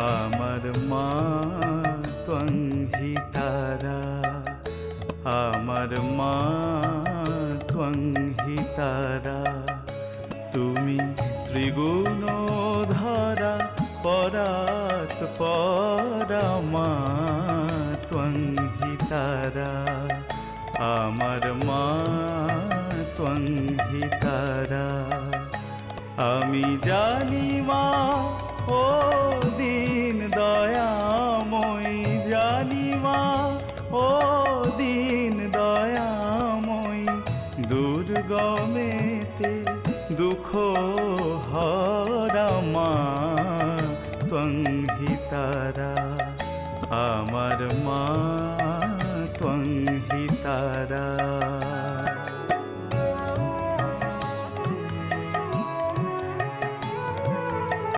আমার মা হিতারা আমার মা হিতারা তুমি ত্রিগুণ ধারা পরাত পরমা হিতারা আমার মা হিতারা আমি জানি মা দুর্গমেতে দুঃখ হরমা হি তারা। আমার মা হি তারা।